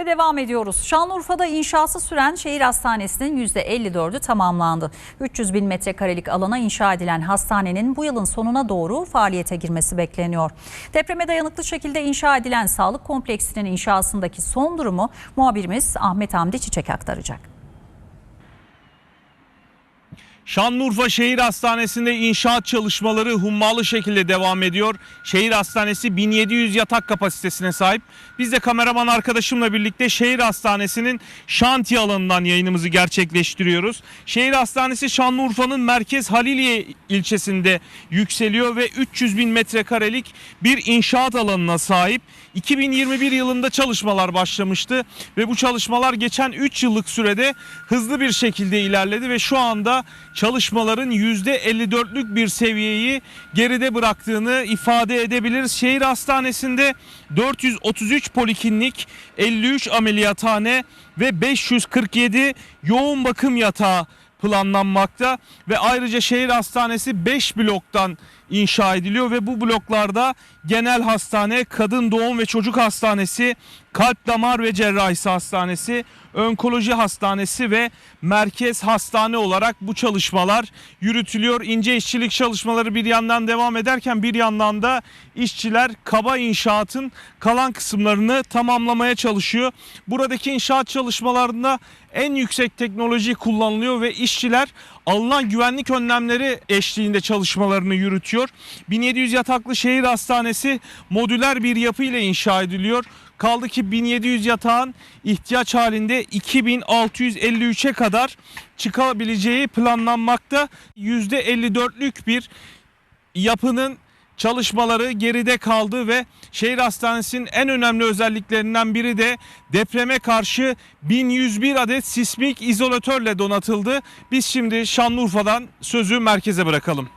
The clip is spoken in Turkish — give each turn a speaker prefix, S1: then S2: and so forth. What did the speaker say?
S1: Ve devam ediyoruz. Şanlıurfa'da inşası süren şehir hastanesinin %54'ü tamamlandı. 300 bin metrekarelik alana inşa edilen hastanenin bu yılın sonuna doğru faaliyete girmesi bekleniyor. Depreme dayanıklı şekilde inşa edilen sağlık kompleksinin inşasındaki son durumu muhabirimiz Ahmet Hamdi Çiçek aktaracak.
S2: Şanlıurfa Şehir Hastanesi'nde inşaat çalışmaları hummalı şekilde devam ediyor. Şehir Hastanesi 1700 yatak kapasitesine sahip. Biz de kameraman arkadaşımla birlikte Şehir Hastanesi'nin şantiye alanından yayınımızı gerçekleştiriyoruz. Şehir Hastanesi Şanlıurfa'nın merkez Haliliye ilçesinde yükseliyor ve 300 bin metrekarelik bir inşaat alanına sahip. 2021 yılında çalışmalar başlamıştı ve bu çalışmalar geçen 3 yıllık sürede hızlı bir şekilde ilerledi ve şu anda çalışmaların %54'lük bir seviyeyi geride bıraktığını ifade edebiliriz. Şehir Hastanesi'nde 433 poliklinik, 53 ameliyathane ve 547 yoğun bakım yatağı planlanmakta ve ayrıca şehir hastanesi 5 bloktan inşa ediliyor ve bu bloklarda genel hastane, kadın doğum ve çocuk hastanesi, kalp damar ve cerrahisi hastanesi, onkoloji hastanesi ve merkez hastane olarak bu çalışmalar yürütülüyor. İnce işçilik çalışmaları bir yandan devam ederken bir yandan da işçiler kaba inşaatın kalan kısımlarını tamamlamaya çalışıyor. Buradaki inşaat çalışmalarında en yüksek teknoloji kullanılıyor ve işçiler alınan güvenlik önlemleri eşliğinde çalışmalarını yürütüyor. 1700 yataklı şehir hastanesi modüler bir yapı ile inşa ediliyor. Kaldı ki 1700 yatağın ihtiyaç halinde 2653'e kadar çıkabileceği planlanmakta. %54'lük bir yapının çalışmaları geride kaldı ve şehir hastanesinin en önemli özelliklerinden biri de depreme karşı 1101 adet sismik izolatörle donatıldı. Biz şimdi Şanlıurfa'dan sözü merkeze bırakalım.